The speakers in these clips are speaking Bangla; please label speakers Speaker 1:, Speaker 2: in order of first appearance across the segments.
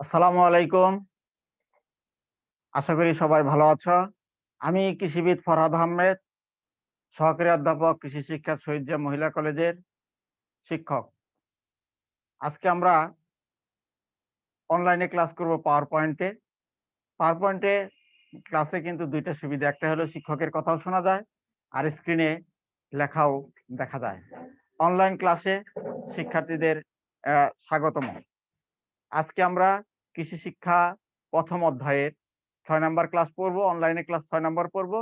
Speaker 1: আসসালামু আলাইকুম। আশা করি সবাই ভালো আছো। আমি কৃষিবিদ ফরহাদ আহমেদ, সহকারী অধ্যাপক কৃষি শিক্ষা শহীদজা মহিলা কলেজের শিক্ষক। আজকে আমরা অনলাইনে ক্লাস করব পাওয়ার পয়েন্টে। পাওয়ার পয়েন্টে ক্লাসে কিন্তু দুইটা সুবিধা। একটা হলো শিক্ষকের কথাও শোনা যায়, আর স্ক্রিনে লেখাও দেখা যায়। অনলাইন ক্লাসে শিক্ষার্থীদের স্বাগতম। আজকে আমরা কৃষি শিক্ষা প্রথম অধ্যায়ের ছয় নাম্বার ক্লাস পড়ব। অনলাইনে ক্লাস ছয় নাম্বার পড়ব।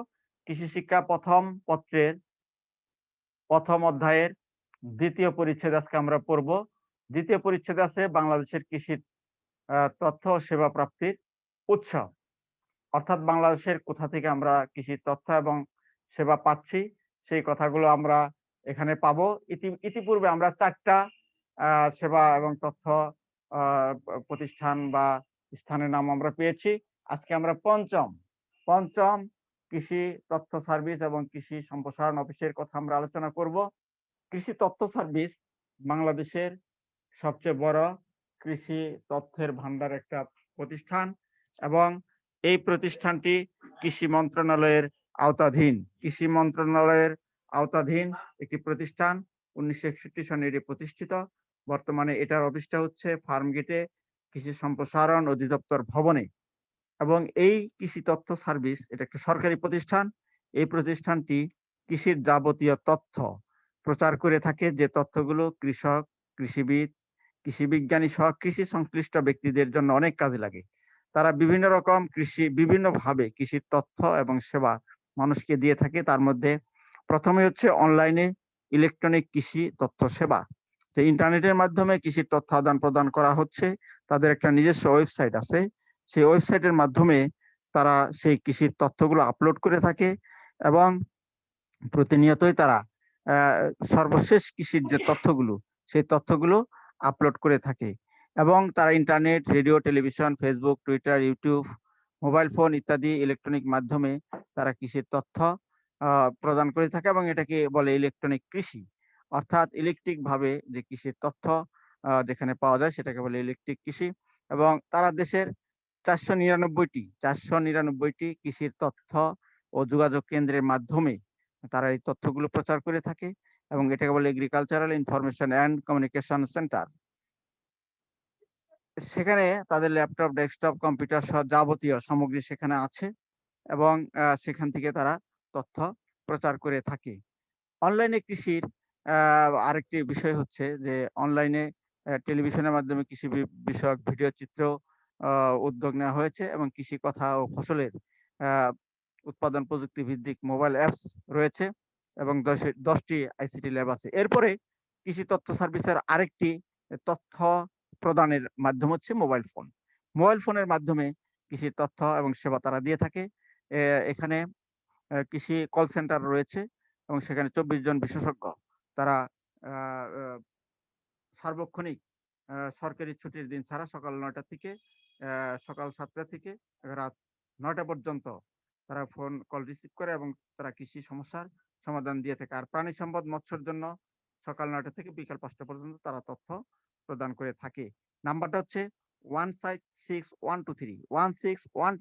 Speaker 1: কৃষি শিক্ষা প্রথম পত্রের প্রথম অধ্যায়ের দ্বিতীয় পরিচ্ছেদ আজকে আমরা পড়ব। ২য় পরিচ্ছেদে আছে বাংলাদেশের কৃষির তথ্য সেবা প্রাপ্তির উৎস। অর্থাৎ বাংলাদেশের কোথা থেকে আমরা কৃষির তথ্য এবং সেবা পাচ্ছি, সেই কথাগুলো আমরা এখানে পাবো। ইতি ইতিপূর্বে আমরা চারটা সেবা এবং তথ্য প্রতিষ্ঠান বা স্থানের নাম আমরা পেয়েছি। আজকে আমরা ৫ম, ৫ম কৃষি তথ্য সার্ভিস এবং কৃষি সম্প্রসারণ অফিসের কথা আমরা আলোচনা করব। কৃষি তথ্য সার্ভিস বাংলাদেশের সবচেয়ে বড় কৃষি তথ্যের ভান্ডার একটা প্রতিষ্ঠান এবং এই প্রতিষ্ঠানটি কৃষি মন্ত্রণালয়ের আওতাধীন। কৃষি মন্ত্রণালয়ের আওতাধীন একটি প্রতিষ্ঠান। ১৯৬১ সনে এটি প্রতিষ্ঠিত। বর্তমানে এটার অফিসটা হচ্ছে ফার্মগেটে কৃষি সম্প্রসারণ অধিদপ্তর ভবনে। এবং এই কৃষি তথ্য সার্ভিস এটা একটা সরকারি প্রতিষ্ঠান। এই প্রতিষ্ঠানটি কৃষির যাবতীয় তথ্য প্রচার করে থাকে যে তথ্যগুলো কৃষক, কৃষিবিদ, কৃষি বিজ্ঞানী সহ কৃষি সংশ্লিষ্ট ব্যক্তিদের জন্য অনেক কাজে লাগে। তারা বিভিন্ন রকম কৃষি বিভিন্নভাবে কৃষির তথ্য এবং সেবা মানুষকে দিয়ে থাকে। তার মধ্যে ১ম এ হচ্ছে অনলাইনে ইলেকট্রনিক কৃষি তথ্য সেবা। তো ইন্টারনেটের মাধ্যমে কৃষির তথ্য আদান-প্রদান করা হচ্ছে। তাদের একটা নিজস্ব ওয়েবসাইট আছে। সেই ওয়েবসাইটের মাধ্যমে তারা সেই কৃষির তথ্যগুলো আপলোড করে থাকে এবং প্রতিনিয়তই তারা সর্বশেষ কৃষির যে তথ্যগুলো, সেই তথ্যগুলো আপলোড করে থাকে। এবং তারা internet, radio, television, Facebook, Twitter, YouTube, mobile phone ইত্যাদি ইলেকট্রনিক মাধ্যমে তারা কৃষির তথ্য প্রদান করে থাকে এবং এটাকে বলে ইলেকট্রনিক কৃষি। অর্থাৎ ইলেকট্রিক ভাবে যে কৃষির তথ্য যেখানে পাওয়া যায় সেটাকে বলে ইলেকট্রিক কৃষি এবং তারা দেশের চারশো নিরানব্বইটি চারশো নিরানব্বইটি কৃষির তথ্য ও যোগাযোগ কেন্দ্রের মাধ্যমে তারা এই তথ্যগুলো প্রচার করে থাকে এবং এটাকে বলে agricultural information and communication centre. সেখানে তাদের ল্যাপটপ, ডেস্কটপ, কম্পিউটার সহ যাবতীয় সামগ্রী সেখানে আছে এবং সেখান থেকে তারা তথ্য প্রচার করে থাকে। অনলাইনে কৃষির আরেকটি বিষয় হচ্ছে যে, অনলাইনে টেলিভিশনের মাধ্যমে কৃষি বিষয়ক ভিডিও চিত্র উদ্যোগ নেওয়া হয়েছে এবং কৃষি কথা ও ফসলের উৎপাদন প্রযুক্তি ভিত্তিক মোবাইল অ্যাপস রয়েছে এবং দশটি ১০ আইসিটি ল্যাব আছে। এরপরে কৃষি তথ্য সার্ভিসের আরেকটি তথ্য প্রদানের মাধ্যম হচ্ছে মোবাইল ফোন। মোবাইল ফোনের মাধ্যমে কৃষির তথ্য এবং সেবা তারা দিয়ে থাকে। এখানে কৃষি কল সেন্টার রয়েছে এবং সেখানে ২৪ জন বিশেষজ্ঞ তারা সার্বক্ষণিক সরকারি ছুটির দিন ছাড়া সকাল নয়টা থেকে সকাল সাতটা থেকে রাত ৯ টা পর্যন্ত তারা ফোন কল রিসিভ করে এবং তারা কৃষি সমস্যার সমাধান দিয়ে থাকে। আর প্রাণী সম্পদ, মৎস্যর জন্য সকাল নয়টা থেকে বিকাল পাঁচটা পর্যন্ত তারা তথ্য প্রদান করে থাকে। নাম্বারটা হচ্ছে one eight six one two three one six one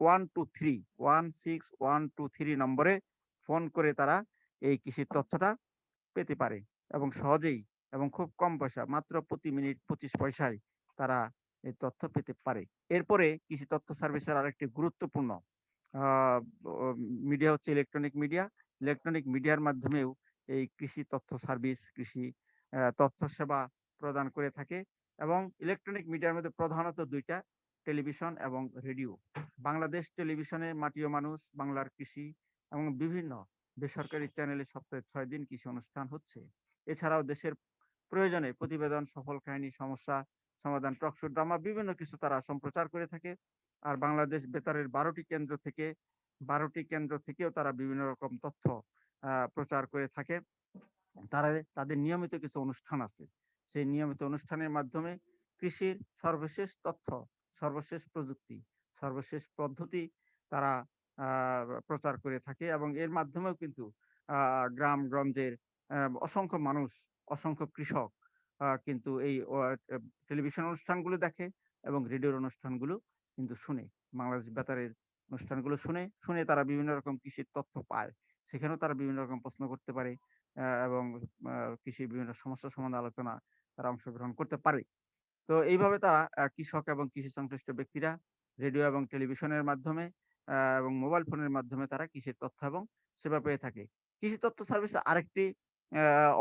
Speaker 1: one two three one six one two three নম্বরে ফোন করে তারা এই কৃষির তথ্যটা পেতে পারে এবং সহজেই এবং খুব কম পয়সা মাত্র প্রতি মিনিট ২৫ পয়সায় তারা এই তথ্য পেতে পারে। এরপরে কৃষি তথ্য সার্ভিসের আরেকটি গুরুত্বপূর্ণ মিডিয়া হচ্ছে ইলেকট্রনিক মিডিয়া। ইলেকট্রনিক মিডিয়ার মাধ্যমেও এই কৃষি তথ্য সার্ভিস, কৃষি তথ্য সেবা প্রদান করে থাকে এবং ইলেকট্রনিক মিডিয়ার মধ্যে প্রধানত দুইটা টেলিভিশন এবং রেডিও। বাংলাদেশ টেলিভিশনে মাটি ও মানুষ, বাংলার কৃষি এবং বিভিন্ন বেসরকারি চ্যানেলে সপ্তাহে ছয় দিন কৃষি অনুষ্ঠান হচ্ছে। এছাড়াও দেশের প্রয়োজনে প্রতিবেদন, সফল কাহিনী, সমস্যা সমাধান, টক শো, ড্রামা বিভিন্ন কিছু তারা সম্প্রচার করে থাকে। আর বাংলাদেশ বেতারের বারোটি কেন্দ্র থেকে বারোটি কেন্দ্র থেকেও তারা বিভিন্ন রকম তথ্য প্রচার করে থাকে। তারা তাদের নিয়মিত কিছু অনুষ্ঠান আছে। সেই নিয়মিত অনুষ্ঠানের মাধ্যমে কৃষির সর্বশেষ তথ্য, সর্বশেষ প্রযুক্তি, সর্বশেষ পদ্ধতি তারা প্রচার করে থাকে এবং এর মাধ্যমেও কিন্তু আ গ্রাম-গঞ্জের অ্যা অসংখ্য মানুষ, অসংখ্য কৃষক কিন্তু এই টেলিভিশন অনুষ্ঠানগুলো দেখে এবং রেডিওর অনুষ্ঠানগুলো কিন্তু শুনে বাংলাদেশ বেতারের অনুষ্ঠানগুলো শুনে শুনে তারা বিভিন্ন রকম কৃষির তথ্য পায়। সেখানেও তারা বিভিন্ন রকম প্রশ্ন করতে পারে এবং কৃষির বিভিন্ন সমস্যা সম্বন্ধে আলোচনা তারা অংশগ্রহণ করতে পারে। তো এইভাবে তারা কৃষক এবং কৃষি সংশ্লিষ্ট ব্যক্তিরা রেডিও এবং টেলিভিশনের মাধ্যমে এবং মোবাইল ফোনের মাধ্যমে তারা কৃষির তথ্য এবং সেবা পেয়ে থাকে। কৃষি তথ্য সার্ভিস আরেকটি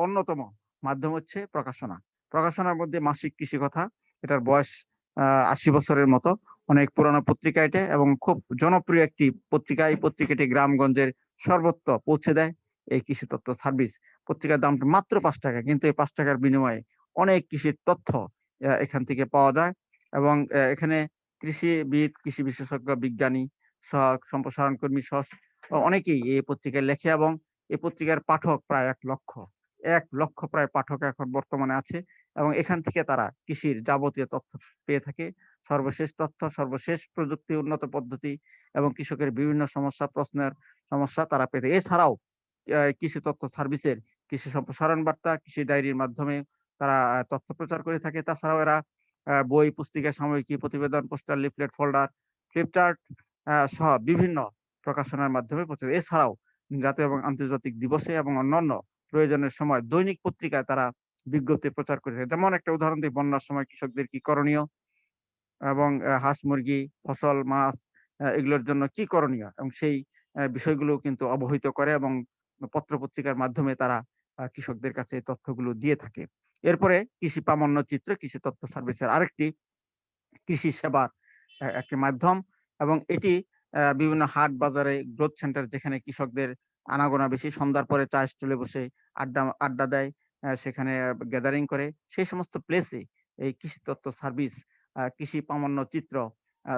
Speaker 1: অন্যতম মাধ্যম হচ্ছে প্রকাশনা। প্রকাশনার মধ্যে মাসিক কৃষি কথা, এটার বয়স আশি বছরের মতো। অনেক পুরানো পত্রিকা এটা এবং খুব জনপ্রিয় একটি পত্রিকা। এই পত্রিকাটি গ্রামগঞ্জের সর্বত্র পৌঁছে দেয় এই কৃষি তথ্য সার্ভিস। পত্রিকার দাম মাত্র পাঁচ টাকা, কিন্তু এই পাঁচ টাকার বিনিময়ে অনেক কৃষির তথ্য এখান থেকে পাওয়া যায়। এবং এখানে কৃষিবিদ, কৃষি বিশেষজ্ঞ, বিজ্ঞানী সম্প্রসারণ কর্মী সহ অনেকেই এই পত্রিকায় লেখে এবং এই পত্রিকার পাঠক প্রায় এক লক্ষ। এক লক্ষ প্রায় পাঠক এখন বর্তমানে আছে এবং এখান থেকে তারা কৃষির যাবতীয় তথ্য পেয়ে থাকে। সর্বশেষ তথ্য, সর্বশেষ প্রযুক্তি, উন্নত পদ্ধতি এবং কৃষকের বিভিন্ন সমস্যা, প্রশ্নের সমস্যা তারা পেতে এছাড়াও কৃষি তথ্য সার্ভিসের কৃষি সম্প্রসারণ বার্তা, কৃষি ডায়েরির মাধ্যমে তারা তথ্য প্রচার করে থাকে। তাছাড়াও এরা বই, পুস্তিকা, সাময়িকী প্রতিবেদন, পোস্টার, লিফলেট, ফোল্ডার, ফ্লিপচার্ট সহ বিভিন্ন প্রকাশনার মাধ্যমে প্রচার এছাড়াও জাতীয় এবং আন্তর্জাতিক দিবসে এবং অন্যান্য প্রয়োজনের সময় দৈনিক পত্রিকায় তারা বিজ্ঞপ্তি প্রচার করে থাকে। যেমন একটা উদাহরণ দিই, বন্যার সময় কৃষকদের কি করণীয়? এবং হাঁস, মুরগি, ফসল, মাছ এগুলোর জন্য কি করণীয়? এবং সেই বিষয়গুলো কিন্তু অবহিত করে এবং পত্র পত্রিকার মাধ্যমে তারা কৃষকদের কাছে তথ্যগুলো দিয়ে থাকে। এরপরে কৃষি প্রামাণ্য চিত্র কৃষি তথ্য সার্ভিসের আরেকটি কৃষি সেবার একটি মাধ্যম। এবং এটি বিভিন্ন হাট বাজারে গ্রোথ সেন্টার যেখানে কৃষকদের আনাগোনা বেশি, সন্ধ্যার পরে চা স্টলে বসে আড্ডা আড্ডা দেয় সেখানে গ্যাদারিং করে। সেই সমস্ত প্লেসে এই কৃষি তথ্য সার্ভিস কৃষি প্রামাণ্য চিত্র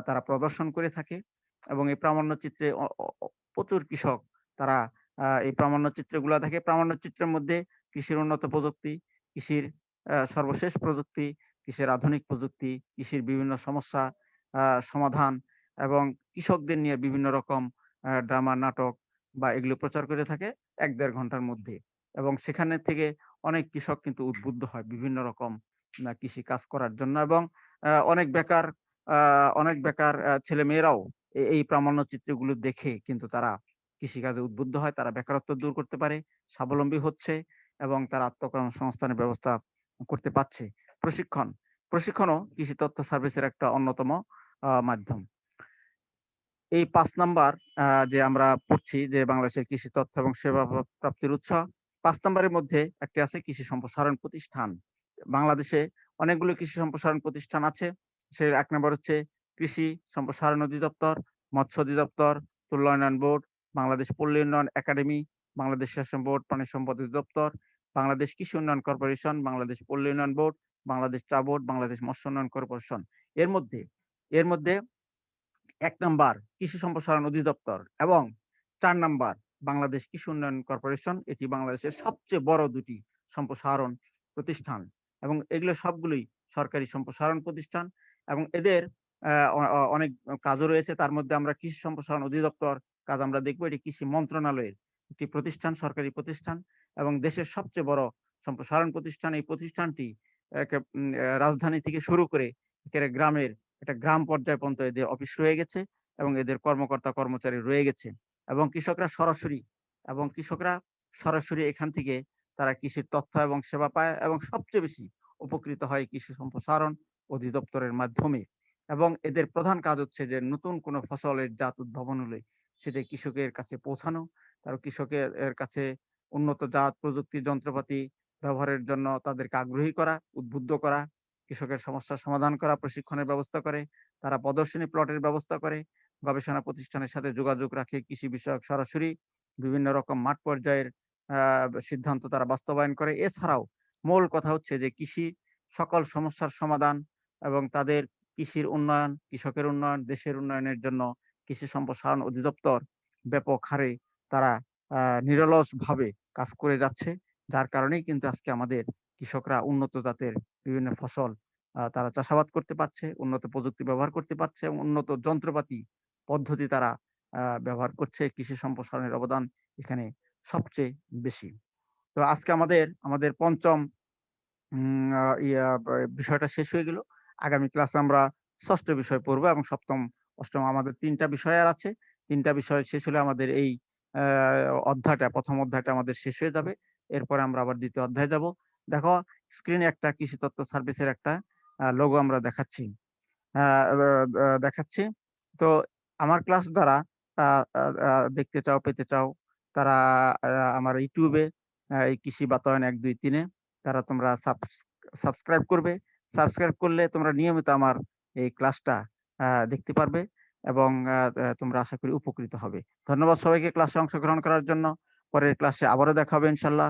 Speaker 1: তারা প্রদর্শন করে থাকে এবং এই প্রামাণ্য চিত্রে প্রচুর কৃষক তারা এই প্রামাণ্য চিত্রগুলো থাকে প্রামাণ্য চিত্রের মধ্যে কৃষির উন্নত প্রযুক্তি, কৃষির সর্বশেষ প্রযুক্তি, কৃষির আধুনিক প্রযুক্তি, কৃষির বিভিন্ন সমস্যা সমাধান এবং কৃষকদের নিয়ে বিভিন্ন রকম ড্রামা, নাটক বা এগুলো প্রচার করে থাকে এক দেড় ঘণ্টার মধ্যে। এবং সেখানে থেকে অনেক কৃষক কিন্তু উদ্বুদ্ধ হয় বিভিন্ন রকম কৃষি কাজ করার জন্য এবং অনেক বেকার অনেক বেকার ছেলে মেয়েরাও এই প্রামাণ্য চিত্রগুলো দেখে কিন্তু তারা কৃষিকাজে উদ্বুদ্ধ হয়। তারা বেকারত্ব দূর করতে পারে, স্বাবলম্বী হচ্ছে এবং তারা আত্মকর্মসংস্থানের ব্যবস্থা করতে পারছে। প্রশিক্ষণ, প্রশিক্ষণও কৃষি তথ্য সার্ভিসের একটা অন্যতম মাধ্যম। এই পাঁচ নাম্বার যে আমরা পড়ছি যে বাংলাদেশের কৃষি তথ্য এবং সেবা প্রাপ্তির উৎস, পাঁচ নাম্বারের মধ্যে একটি আছে কৃষি সম্প্রসারণ প্রতিষ্ঠান। বাংলাদেশে অনেকগুলো কৃষি সম্প্রসারণ প্রতিষ্ঠান আছে। সে এক নম্বর হচ্ছে কৃষি সম্প্রসারণ অধিদপ্তর, মৎস্য অধিদপ্তর তুল্য উন্নয়ন বোর্ড, বাংলাদেশ পল্লী উন্নয়ন একাডেমি, বাংলাদেশ শাসন বোর্ড পানি সম্পদ অধিদপ্তর, বাংলাদেশ কৃষি উন্নয়ন কর্পোরেশন, বাংলাদেশ পল্লী উন্নয়ন বোর্ড, বাংলাদেশ চা বোর্ড, বাংলাদেশ মৎস্য উন্নয়ন কর্পোরেশন। এর মধ্যে এর মধ্যে এক নাম্বার কৃষি সম্প্রসারণ অধিদপ্তর এবং চার নাম্বার বাংলাদেশ কৃষি উন্নয়ন কর্পোরেশন। এটি বাংলাদেশের সবচেয়ে বড় দুটি সম্প্রসারণ প্রতিষ্ঠান এবং এগুলো সবগুলোই সরকারি সম্প্রসারণ প্রতিষ্ঠান এবং এদের অনেক কাজও রয়েছে। তার মধ্যে আমরা কৃষি সম্প্রসারণ অধিদপ্তর কাজ আমরা দেখব। এটি কৃষি মন্ত্রণালয়ের একটি প্রতিষ্ঠান, সরকারি প্রতিষ্ঠান এবং দেশের সবচেয়ে বড় সম্প্রসারণ প্রতিষ্ঠান। এই প্রতিষ্ঠানটি রাজধানী থেকে শুরু করে গ্রামের একটা গ্রাম পর্যায় পর্যন্ত এদের অফিস রয়ে গেছে এবং এদের কর্মকর্তা কর্মচারী রয়ে গেছে এবং কৃষকরা সরাসরি এবং কৃষকরা সরাসরি এখান থেকে তারা কৃষির তথ্য এবং সেবা পায় এবং সবচেয়ে বেশি উপকৃত হয় কৃষি সম্প্রসারণ অধিদপ্তরের মাধ্যমে এবং এদের প্রধান কাজ হচ্ছে যে নতুন কোনো ফসলের জাত উদ্ভাবন হলে সেটা কৃষকের কাছে পৌঁছানো তার কৃষকের কাছে উন্নত জাত প্রযুক্তি যন্ত্রপাতি ব্যবহারের জন্য তাদেরকে আগ্রহী করা, উদ্বুদ্ধ করা কৃষকের সমস্যার সমাধান করা, প্রশিক্ষণের ব্যবস্থা করে, তারা প্রদর্শনী প্লটের ব্যবস্থা করে, গবেষণা প্রতিষ্ঠানের সাথে যোগাযোগ রাখে, কৃষি বিষয়ক সরাসরি বিভিন্ন রকম মাঠ পর্যায়ের সিদ্ধান্ত তারা বাস্তবায়ন করে। এছাড়াও মূল কথা হচ্ছে যে কৃষি সকল সমস্যার সমাধান এবং তাদের কৃষির উন্নয়ন, কৃষকের উন্নয়ন, দেশের উন্নয়নের জন্য কৃষি সম্প্রসারণ অধিদপ্তর ব্যাপক হারে তারা আহ নিরলস ভাবে কাজ করে যাচ্ছে। যার কারণেই কিন্তু আজকে আমাদের কৃষকরা উন্নত জাতের বিভিন্ন ফসল তারা চাষাবাদ করতে পারছে উন্নত প্রযুক্তি ব্যবহার করতে পারছে এবং উন্নত যন্ত্রপাতি পদ্ধতি তারা ব্যবহার করছে কৃষি সম্প্রসারণের অবদান এখানে সবচেয়ে বেশি তো আজকে আমাদের আমাদের পঞ্চম বিষয়টা শেষ হয়ে গেল। আগামী ক্লাসে আমরা ষষ্ঠ বিষয় পড়ব এবং ৭ম, ৮ম আমাদের তিনটা বিষয় আর আছে। তিনটা বিষয় শেষ হলে আমাদের এই অধ্যায়টা প্রথম অধ্যায়টা আমাদের শেষ হয়ে যাবে। এরপরে আমরা আবার দ্বিতীয় অধ্যায়ে যাব। দেখো স্ক্রিনে একটা কৃষি তত্ত্ব সার্ভিসের একটা লোগো আমরা দেখাচ্ছি। দেখাচ্ছি। তো আমার ক্লাস আ দেখতে চাও, পেতে চাও তারা আমার ইউটিউবে এই কৃষি বাতায়ন এক দুই তিনে তারা তোমরা সাবস সাবস্ক্রাইব করবে। সাবস্ক্রাইব করলে তোমরা নিয়মিত আমার এই ক্লাসটা দেখতে পারবে এবং তোমরা আশা করি উপকৃত হবে। ধন্যবাদ সবাইকে ক্লাসে অংশগ্রহণ করার জন্য। পরের ক্লাসে আবারও দেখা হবে ইনশাআল্লাহ।